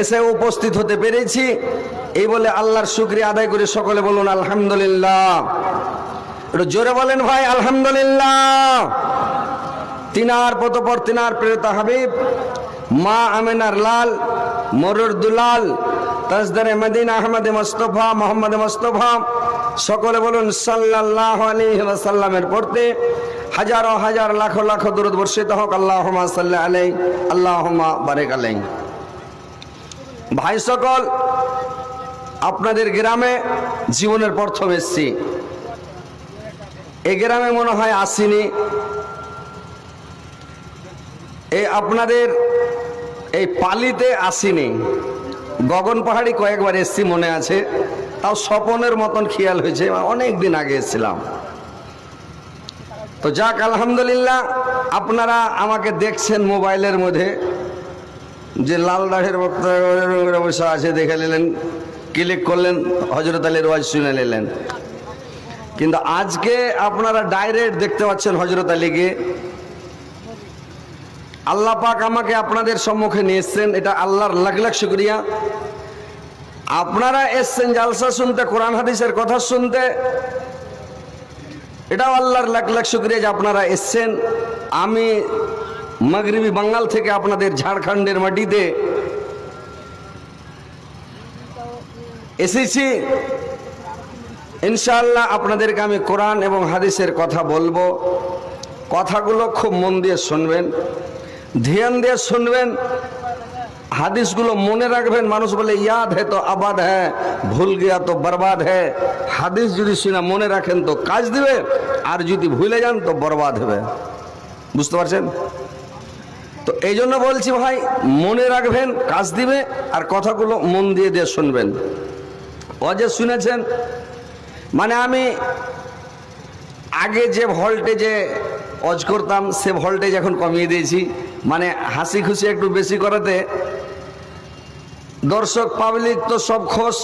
এসে উপস্থিত হতে পেরেছি। এই বলে আল্লাহর শুক্রিয়া আদায় করে সকলে বলুন, আলহামদুলিল্লাহ। জোরে বলেন, ভাই, আলহামদুলিল্লাহ। তিনার পতপর তিনার প্রেরিত হাবিব, মা আমিনার লাল মরুর দুলাল তাজদারে মদিনা, আহমদে মোস্তফা, মোহাম্মদ মোস্তফা, সকলে বলুন সাল্লাহ আলাইহি ওয়াসাল্লামের পড়তে হাজারো, হাজার, লাখো লাখো দূরত বর্ষিত হোক। আল্লাহ সাল্লাহ আলাই আল্লাহ বারেক আলাই ভাই সকল, আপনাদের গ্রামে জীবনের প্রথম এসছি। এই গ্রামে মনে হয় আসিনি। এই আপনাদের এই পালিতে আসিনি। গগন পাহাড়ি কয়েকবার এসছি মনে আছে। তাও স্বপনের মতন খেয়াল হয়েছে, অনেক দিন আগে এসেছিলাম। তো যাক, আলহামদুলিল্লাহ, আপনারা আমাকে দেখছেন মোবাইলের মধ্যে। যে লাল দাঢ়ের বক্তা বসে আছে, দেখে নিলেন ক্লিক করলেন হজরত আলীর ওয়াজ শুনে নিলেন। কিন্তু আজকে আপনারা ডাইরেক্ট দেখতে পাচ্ছেন হজরত আলীকে। আল্লাহ পাক আমাকে আপনাদের সম্মুখে নিয়ে এসছেন, এটা আল্লাহর লাখ লাখ শুক্রিয়া। আপনারা এসছেন জালসা শুনতে, কোরআন হাদিসের কথা শুনতে। এটাও আল্লাহর লাখ লাখ শুক্রিয়া যে আপনারা এসছেন। আমি মাগরিবি বাঙ্গাল থেকে আপনাদের ঝাড়খণ্ডের মাটিতে এসেছি। ইনশাআল্লাহ আপনাদেরকে আমি কোরআন এবং হাদিসের কথা বলব। কথাগুলো খুব মন দিয়ে শুনবেন, ধ্যান দিয়ে শুনবেন, হাদিসগুলো মনে রাখবেন। মানুষ বলে, ইয়াদ হ্যাঁ তো আবাদ হ্যাঁ ভুল গিয়া তো বরবাদ হ্যাঁ হাদিস যদি শুনে মনে রাখেন তো কাজ দিবে, আর যদি ভুলে যান তো বরবাদ হবে। বুঝতে পারছেন? তো এই জন্য বলছি ভাই, মনে রাখবেন, কাজ দিবে, আর কথাগুলো মন দিয়ে দিয়ে শুনবেন। অজে শুনেছেন মানে আমি আগে যে ভোল্টেজে অজ করতাম, সে ভোল্টেজ এখন কমিয়ে দিয়েছি। মানে হাসি খুশি একটু বেশি করাতে দর্শক, পাবলিক তো সব খোস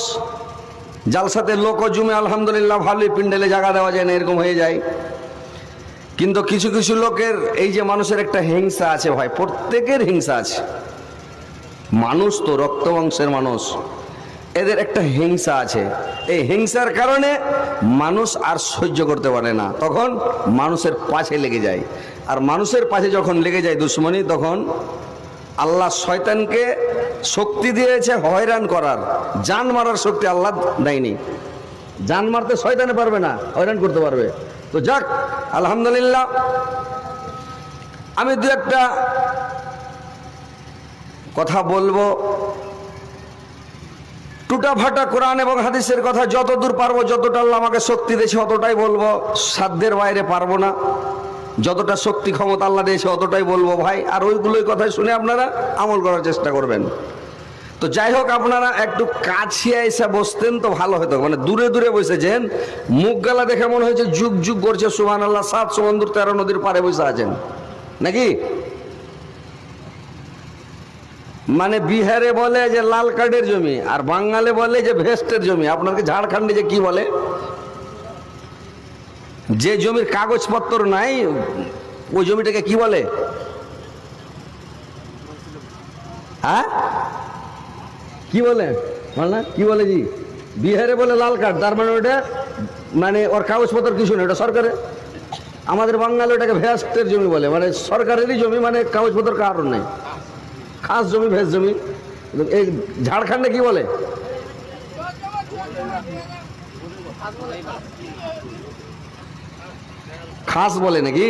জালসাতে লোক জুমে, আলহামদুলিল্লাহ, ভালোই পিন্ডেলে জায়গা দেওয়া যায় না, এরকম হয়ে যায়। কিন্তু কিছু কিছু লোকের এই যে মানুষের একটা হিংসা আছে ভাই, প্রত্যেকের হিংসা আছে। মানুষ তো রক্ত বংশের মানুষ। এদের একটা হিংসা আছে। এই হিংসার কারণে মানুষ আর সহ্য করতে পারে না। তখন মানুষের পাশে লেগে যায়। আর মানুষের পাশে যখন লেগে যায় দুশ্মনী, তখন আল্লাহ শয়তানকে শক্তি দিয়েছে হয়রান করার। জান মারার শক্তি আল্লাহ দেয়নি। যান মারতে শয়তানে পারবে না, হয়রান করতে পারবে। তো যাক, আলহামদুলিল্লাহ। আমি দু একটা কথা বলব। টুটা ফাটা কোরআন এবং হাদিসের কথা যত দূর পারব, যতটা আল্লাহ আমাকে শক্তি দিয়েছে অতটাই বলব। সাধ্যের বাইরে পারব না। যতটা শক্তি ক্ষমতা আল্লাহ দিয়েছে অতটাই বলব ভাই। আর ওইগুলোই কথাই শুনে আপনারা আমল করার চেষ্টা করবেন। তো যাই হোক আপনারা একটু কাছিয়ে এসে বসতেন তো ভালো হতো। মানে দূরে দূরে বসেছেন মুখ গালা দেখে মনে হয়েছে যুগ যুগ করছে সুহান আল্লাহ সাত সমুদ্র তেরো নদীর পারে বসে আছেন। নাকি? মানে বিহারে বলে যে লাল কার্ডের জমি, আর বাঙালে বলে যে ভেস্টের জমি। আপনাকে ঝাড়খণ্ডে যে কি বলে? যে জমির কাগজপত্র নাই, ওই জমিটাকে কি বলে? হ্যাঁ? কি বলে? না কি বলে জি? বিহারে বলে লাল কার্ড তার মানে ওটা মানে ওর কাগজপত্র কিছু নেই, ওটা সরকারের। আমাদের বাঙালি ওটাকে ভেস্টের জমি বলে মানে সরকারেরই জমি মানে কাগজপত্র কারণ নেই। খাস জমি, ভেস জমি। এই ঝাড়খণ্ডে কি বলে? খাস বলে নাকি?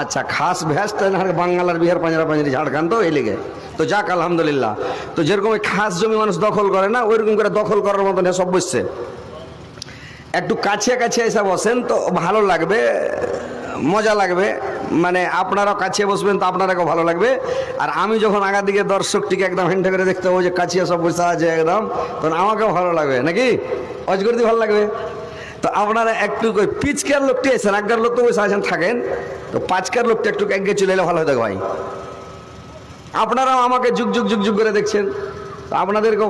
আচ্ছা খাস ভেজ তো না বাঙ্গাল আর বিহার পাঞ্জাবি ঝাড়খণ্ড তো এই লেগে। তো যাক, আলহামদুলিল্লাহ। তো যেরকম ওই খাস জমি মানুষ দখল করে না, ওইরকম করে দখল করার মতন সব বসছে একটু কাছে কাছে এসে বসেন তো ভালো লাগবে, মজা লাগবে। মানে আপনারাও কাছে বসবেন তো আপনারাও ভালো লাগবে। আর আমি যখন আগার দিকে দর্শকটিকে একদম হেন্টে করে দেখতে পাবো যে কাছিয়া সব বসে আছে একদম, তখন আমাকেও ভালো লাগবে, নাকি? অজগরদি ভালো লাগবে? তো আপনারা একটু পিচকার লোকটি এসেছেন আগের লোক তো বসে আছেন থাকেন। তো পাঁচকার লোকটা একটু এগিয়ে চলে এলে ভালো হতো ভাই। আপনারাও আমাকে যুগ যুগ যুগ যুগ করে দেখছেন। তো আপনাদেরকেও